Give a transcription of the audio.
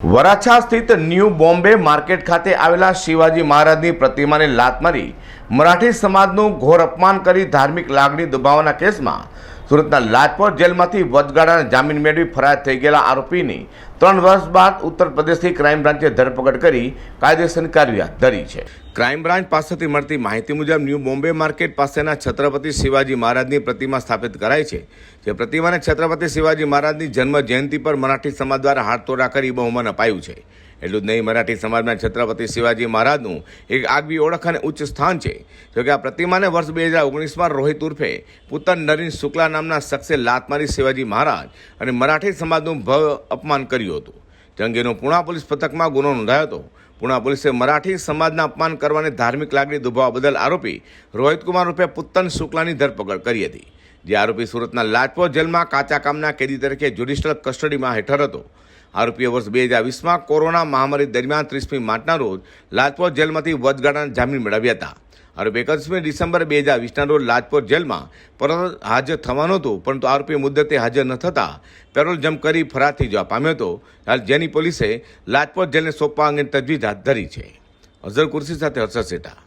વરાછા સ્થિત new Bombay market ખાતે આવેલા શિવાજી મહારાજની પ્રતિમાને લાત મારી મરાઠી સમાજનું ઘોર અપમાન કરી ધાર્મિક લાગણી દુભાવવાના કેસમાં સુરતના લાજપોર જેલમાંથી વચગાળાના જામીન મેળવી ફરાર થઈ ગયેલા આરોપીની ત્રણ વર્ષ બાદ ઉત્તર પ્રદેશથી ક્રાઇમ બ્રાન્ચે ધરપકડ કરી કાયદેસરની કાર્યવાહી ધરી છે. ક્રાઇમ બ્રાન્ચ પાસેથી મળતી માહિતી મુજબ ન્યૂ બોમ્બે માર્કેટ પાસેના છત્રપતિ શિવાજી મહારાજની પ્રતિમા સ્થાપિત કરાઈ છે, જે પ્રતિમાને છત્રપતિ શિવાજી મહારાજની જન્મ જયંતિ પર મરાઠી સમાજ દ્વારા હાથતોડા કરી બહુમાન અપાયું છે. એટલું જ નહીં, મરાઠી સમાજના છત્રપતિ શિવાજી મહારાજનું એક આગવી ઓળખ અને ઉચ્ચ સ્થાન છે. જોકે આ પ્રતિમાને વર્ષ બે હજાર ઓગણીસમાં રોહિત ઉર્ફે પુત્ર નરીન શુક્લા નામના શખ્સે લાત મારી શિવાજી મહારાજ અને મરાઠી સમાજનું ભવ્ય અપમાન કર્યું હતું. જે અંગેનો પુણા પોલીસ પથકમાં ગુનો નોંધાયો હતો. પુણા પોલીસે મરાઠી સમાજના અપમાન કરવાની ધાર્મિક લાગણી દુભાવવા બદલ આરોપી રોહિતકુમાર રૂપે પુત્તન શુક્લાની ધરપકડ કરી હતી. જે આરોપી સુરતના લાજપોર જેલમાં કાચા કામના કેદી તરીકે જ્યુડિશિયલ કસ્ટડીમાં હેઠળ હતો. આરોપીએ વર્ષ બે હજાર વીસમાં કોરોના મહામારી દરમિયાન ત્રીસમી માર્ચના રોજ લાજપોર જેલમાંથી વચગાળાના જામીન મેળવ્યા હતા. આરોપી એકત્રીસમી ડિસેમ્બર બે હજાર વીસના રોજ લાજપોર જેલમાં પરત હાજર થવાનું હતું, પરંતુ આરોપી મુદ્દતે હાજર ન થતા પેરોલ જમ્પ કરી ફરાર થઈ જવા પામ્યો હતો. હાલ જેની પોલીસે લાજપોર જેલને સોંપવા અંગે તજવીજ હાથ ધરી છે. અઝર કુર્સી સાથે હર્ષદ શેઠા